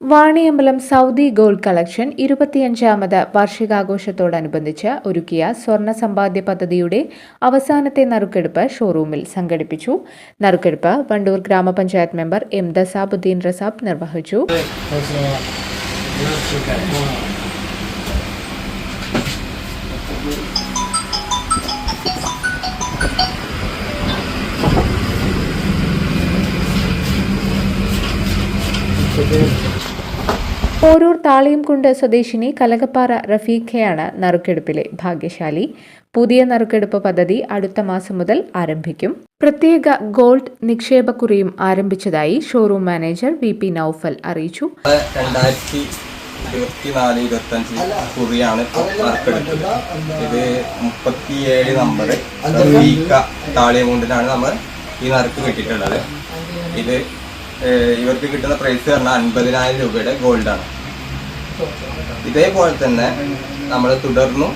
Vaniyambalam Saudi gold collection ഇരുപത്തിയഞ്ചാമത് വാർഷികാഘോഷത്തോടനുബന്ധിച്ച് ഒരുക്കിയ സ്വർണ സമ്പാദ്യ പദ്ധതിയുടെ അവസാനത്തെ നറുക്കെടുപ്പ് ഷോറൂമിൽ സംഘടിപ്പിച്ചു. നറുക്കെടുപ്പ് വണ്ടൂർ ഗ്രാമപഞ്ചായത്ത് മെമ്പർ എം ദസാബുദ്ദീൻ റസാബ് നിർവഹിച്ചു. പോരൂർ താളിയും കൊണ്ട് സ്വദേശിനി കലകപ്പാറ റഫീഖയാണ് നറുക്കെടുപ്പിലെ ഭാഗ്യശാലി. പുതിയ നറുക്കെടുപ്പ് പദ്ധതി അടുത്ത മാസം മുതൽ ആരംഭിക്കും. പ്രത്യേക ഗോൾഡ് നിക്ഷേപക്കുറിയും ആരംഭിച്ചതായി showroom manager V P Naufal അറിയിച്ചു. കുറിയാണ് നറുക്കെടുത്തത് ഇത് മുപ്പത്തിയേഴ് നമ്പർ താളിയം കൊണ്ടിട്ടാണ് നമ്മൾ ഈ നറുക്ക് കിട്ടിയിട്ടുള്ളത്. ഇത് ഇവർക്ക് കിട്ടുന്ന പ്രൈസ് പറഞ്ഞാൽ അൻപതിനായിരം രൂപയുടെ ഗോൾഡാണ് ഇതേപോലെ തന്നെ നമ്മൾ തുടർന്നും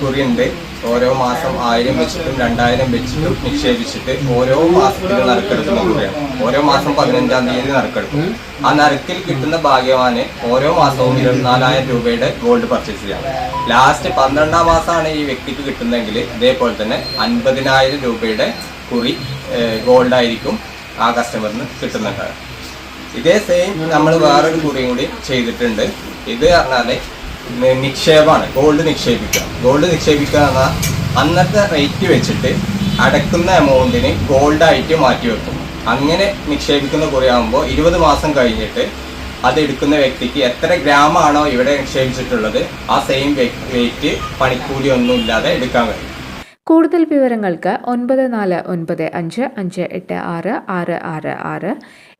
കുറിയുണ്ട് ഓരോ മാസം ആയിരം വെച്ചിട്ടും രണ്ടായിരം വെച്ചിട്ടും നിക്ഷേപിച്ചിട്ട് ഓരോ മാസത്തിലും നറുക്കെടുക്കുന്ന കുറിയാണ് ഓരോ മാസം പതിനഞ്ചാം തീയതി നറുക്കെടുക്കും ആ നറുക്കിൽ കിട്ടുന്ന ഭാഗ്യവാന് ഓരോ മാസവും ഇരുപത്തിനാലായിരം രൂപയുടെ ഗോൾഡ് പർച്ചേസ് ചെയ്യാം ലാസ്റ്റ് പന്ത്രണ്ടാം മാസമാണ് ഈ വ്യക്തിക്ക് കിട്ടുന്നതെങ്കിൽ ഇതേപോലെ തന്നെ അൻപതിനായിരം രൂപയുടെ കുറി ഗോൾഡ് ആയിരിക്കും. ആ കസ്റ്റമറിന് കിട്ടുന്നുണ്ട് ഇതേ സെയിം നമ്മൾ വേറൊരു കൂടിയും കൂടി ചെയ്തിട്ടുണ്ട്. ഇത് പറഞ്ഞാൽ നിക്ഷേപമാണ്. ഗോൾഡ് നിക്ഷേപിക്കുക. ഗോൾഡ് നിക്ഷേപിക്കുക എന്നാൽ അന്നത്തെ റേറ്റ് വെച്ചിട്ട് അടക്കുന്ന എമൗണ്ടിന് ഗോൾഡായിട്ട് മാറ്റി വെക്കും. അങ്ങനെ നിക്ഷേപിക്കുന്ന കുറയാകുമ്പോൾ ഇരുപത് മാസം കഴിഞ്ഞിട്ട് അത് എടുക്കുന്ന വ്യക്തിക്ക് എത്ര ഗ്രാമാണോ ഇവിടെ നിക്ഷേപിച്ചിട്ടുള്ളത് ആ സെയിം വെയിറ്റ് പണിക്കൂലി ഒന്നും ഇല്ലാതെ എടുക്കാൻ കഴിയും. കൂടുതൽ വിവരങ്ങൾക്ക് ഒൻപത് നാല് ഒൻപത് അഞ്ച് അഞ്ച് എട്ട് ആറ് ആറ് ആറ് ആറ്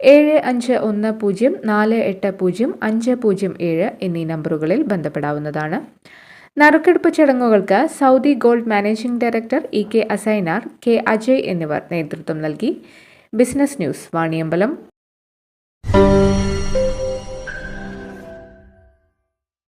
ഏഴ് അഞ്ച് ഒന്ന് പൂജ്യം നാല് എട്ട് പൂജ്യം അഞ്ച് പൂജ്യം ഏഴ് എന്നീ നമ്പറുകളിൽ ബന്ധപ്പെടാവുന്നതാണ്. നറുക്കെടുപ്പ് ചടങ്ങുകൾക്ക് Saudi gold managing director E K Asainar K Ajay എന്നിവർ നേതൃത്വം നൽകി. Business news Vaniyambalam.